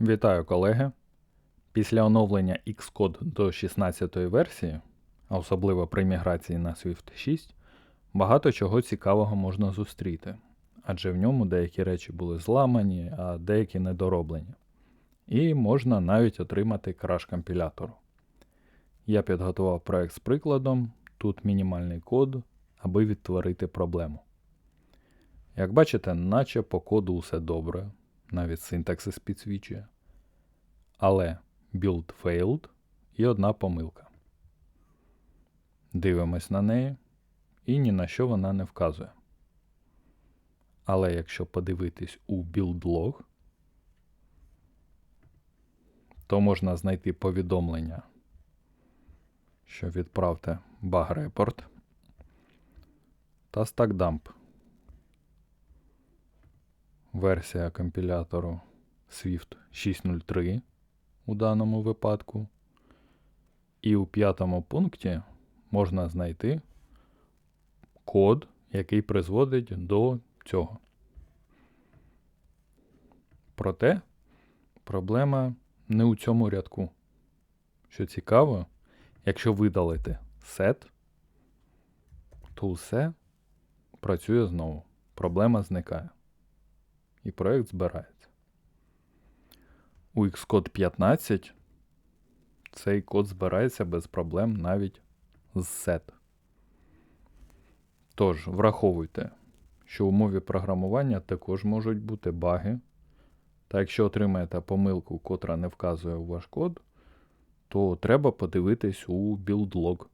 Вітаю, колеги! Після оновлення Xcode до 16 версії, а особливо при міграції на Swift 6, багато чого цікавого можна зустріти, адже в ньому деякі речі були зламані, а деякі недороблені. І можна навіть отримати краш компілятору. Я підготував проект з прикладом, тут мінімальний код, аби відтворити проблему. Як бачите, наче по коду усе добре, навіть синтаксис підсвічує. Але build failed і одна помилка. Дивимось на неї, і ні на що вона не вказує. Але якщо подивитись у build log, то можна знайти повідомлення, що відправте report та stackdump. Версія компілятору Swift 6.03 у даному випадку. І у п'ятому пункті можна знайти код, який призводить до цього. Проте проблема не у цьому рядку. Що цікаво, якщо видалити set, то все працює знову. Проблема зникає. І проєкт збирається. У Xcode 15 цей код збирається без проблем навіть з set. Тож, враховуйте, що в умові програмування також можуть бути баги. Та якщо отримаєте помилку, котра не вказує у ваш код, то треба подивитись у log.